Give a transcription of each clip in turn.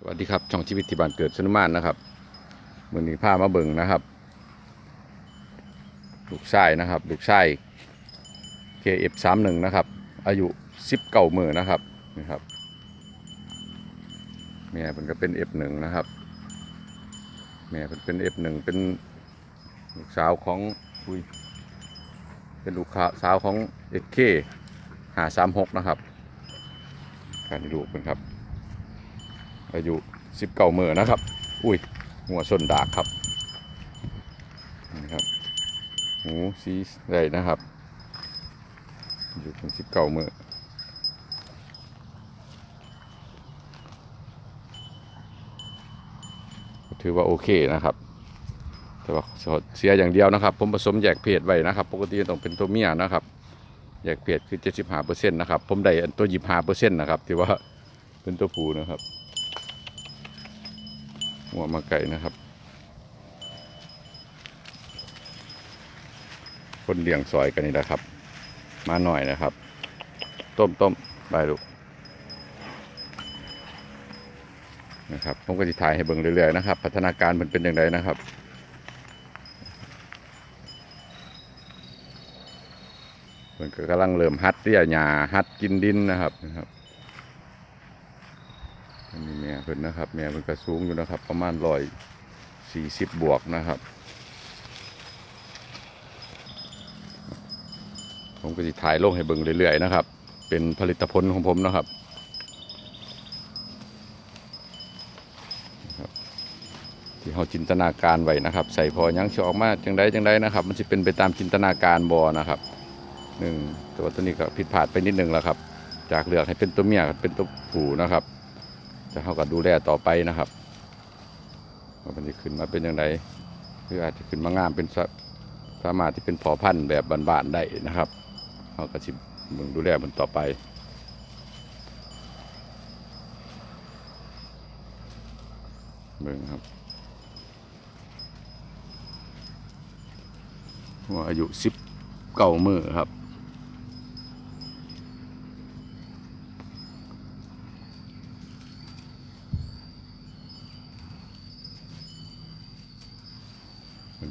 สวัสดีครับช่องชีวิตที่บ้านเกิดชนุมานนะครับมือนี้พามาเบิ่งนะครับ ลูกชายนะครับ ลูกชาย KF31 นะครับ อายุ10เก่ามือนะครับนี่ครับแม่เป็นก็เป็น F1 นะครับแม่เป็นเป็น F1 เป็นลูกสาวของอุ้ยเป็นลูกสาวของ SK 536นะครับการดูเป็นครับ อายุสิบเก้ามือนะครับ อุ้ยหัวส้นดากครับนี่ครับหูสีใดนะครับอยู่ถึงสิบเก้ามือถือว่าโอเคนะครับ แต่ว่าเสียอย่างเดียวนะครับ ผมผสมแยกเพศไว้นะครับ ปกติต้องเป็นตัวเมียนะครับแยกเพศคือ75เปอร์เซ็นต์นะครับ ผมได้อันตัว25เปอร์เซ็นต์นะครับที่ว่าเป็นตัวผู้นะครับ หัวมาไก่นะครับ คนเลี้ยงซอยกันนี่แหละครับ มาหน่อยนะครับ ต้มต้มไปลูกนะครับผมก็จะถ่ายให้เบิ่งเรื่อยๆนะครับ พัฒนาการมันเป็นอย่างไรนะครับมันก็กำลังเริ่มฮัดเตี้ยหญ้าฮัดกินดินนะครับนะครับ อันนี้แม่เพิ่นนะครับแม่เพิ่นก็สูงอยู่นะครับ ประมาณร้อยสี่สิบบวกนะครับ ผมก็จะถ่ายลงให้เบิ่งเรื่อยๆนะครับ เป็นผลิตผลของผมนะครับที่เขาจินตนาการไว้นะครับ ใส่พอยังจะออกมาจังใดจังใดนะครับ มันจะเป็นไปตามจินตนาการบอนะครับหนึ่งตัวตัวนี้ก็ผิดพลาดไปนิดนึงแล้วครับ จากเหลือกให้เป็นตัวเมียเป็นตัวผู้นะครับ จะเข้ากับดูแลต่อไปนะครับว่ามันจะขึ้นมาเป็นอย่างไรหรืออาจจะขึ้นมางามเป็นสสามารถที่เป็นพอพันธุ์แบบบ้านๆได้นะครับเขาก็สิเบิ่งดูแลมันต่อไปเบิ่งครับว่าอายุสิบเก้ามือครับ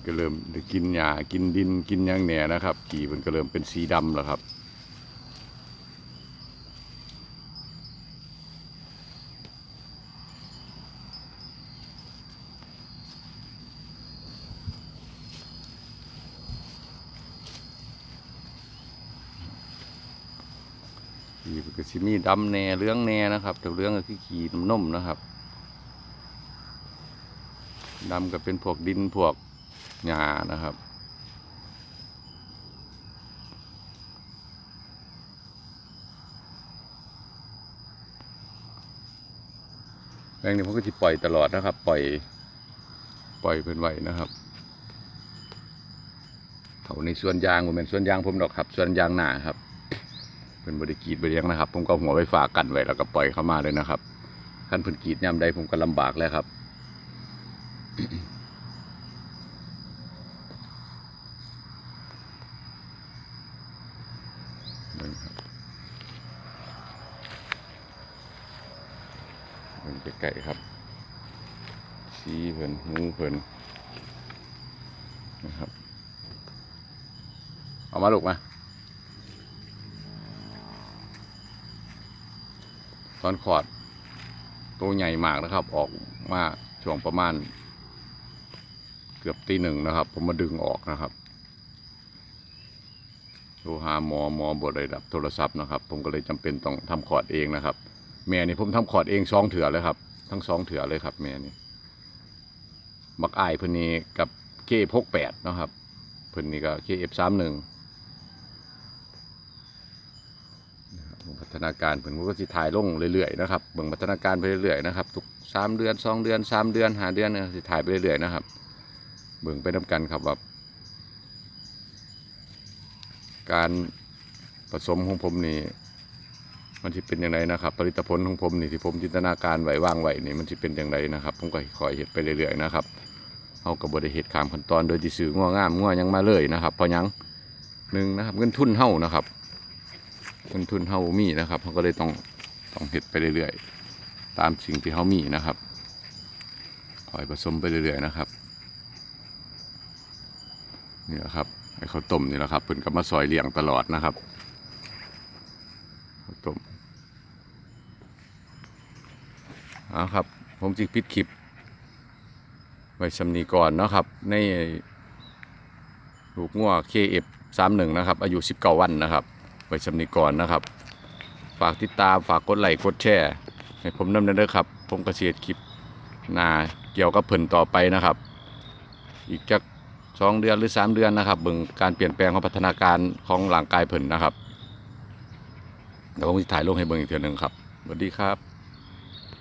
ก็เริ่มกินหญ้ากินดินกินยังแหน่นะครับ ขี่มันก็เริ่มเป็นสีดำแล้วครับขี่มันก็สิมีดำแหน่เลื้องแหน่นะครับแต่เลื้องก็คือขี่นุ่มๆนะครับดำก็เป็นพวกดินพวก หญ้านะครับแรงนี้ผมก็จะปล่อยตลอดนะครับ ปล่อย ปล่อยเป็นไหวนะครับเขาในส่วนยางผมเป็นส่วนยางผมดอกครับส่วนยางหนาครับ เป็นบริกีดบริเลี้ยงนะครับ ผมก็หัวไปฝากกันไว้แล้วก็ปล่อยเข้ามาเลยนะครับขั้นเพื้นกีดยามใดผมก็ลำบากแล้วครับ เบิ่งครับเบิ่งใกล้ๆครับ สีเพิ่นหูเพิ่นนะครับ เอามาลูกมาตอนขอด ตัวใหญ่มากนะครับ ออกมาช่วงประมาณ เกือบตีหนึ่งนะครับ ผมมาดึงออกนะครับ โทรหาหมอหมอบได้รับโทรศัพท์นะครับ ผมก็เลยจำเป็นต้องทำคอร์ดเองนะครับ แม่นี่ผมทำคอร์ดเองสองเถื่อเลยครับ ทั้งสองเถื่อเลยครับ แม่นี่บักอายเพิ่นนี้กับเคพกแปดนะครับเพิ่นนี่ก็เคเอฟสามหนึ่งพัฒนาการเพิ่นก็สิถ่ายลงเรื่อยๆนะครับเบิ่งพัฒนาการไปเรื่อยๆนะครับทุกสามเดือนสองเดือนสามเดือนหาเดือนเนี่ยสิถ่ายไปเรื่อยๆนะครับ เบิ่งไปนํกันครับว่า การผสมของผมนี่มันจะเป็นอย่างไรนะครับ ผลิตผลของผมนี่ที่ผมจินตนาการไว้วางไว้นี่มันจะเป็นอย่างไรนะครับ ผมก็คอยเห็ดไปเรื่อยๆนะครับเอากับบริเหตุขามขั้นตอนโดยที่สื่อง่วงามง่วยังมาเลยนะครับเพราะยังหนึ่งนะครับเงินทุนเท่านะครับเงินทุนเท่ามีนะครับเขาก็เลยต้องต้องเห็ดไปเรื่อยๆ ตามสิ่งที่เขามีนะครับคอยผสมไปเรื่อยๆนะครับนี่แหละครับ ไอ้ข้าวต้มนี่แหละครับเพิ่นก็มาซอยเลี้ยงตลอดนะครับข้าวต้มเอาครับ ผมจิปิดคลิปไว้ชำนีก่อนเนาะครับ ในลูกงัว KF 31นะครับ อายุ 19 วันนะครับไว้ชำนีก่อนนะครับ ฝากติดตามฝากกดไลค์กดแชร์ให้ผมนำเด้อครับ ผมกระเสียดคลิปนาเกี่ยวกับเพิ่นต่อไปนะครับ อีกจัก สองเดือนหรือสามเดือนนะครับเบิ่งการเปลี่ยนแปลงของพัฒนาการของร่างกายเพิ่นนะครับเดี๋ยวผมจะถ่ายลงให้เบิ่งอีกเทื่อหนึงครับสวัสดีครับ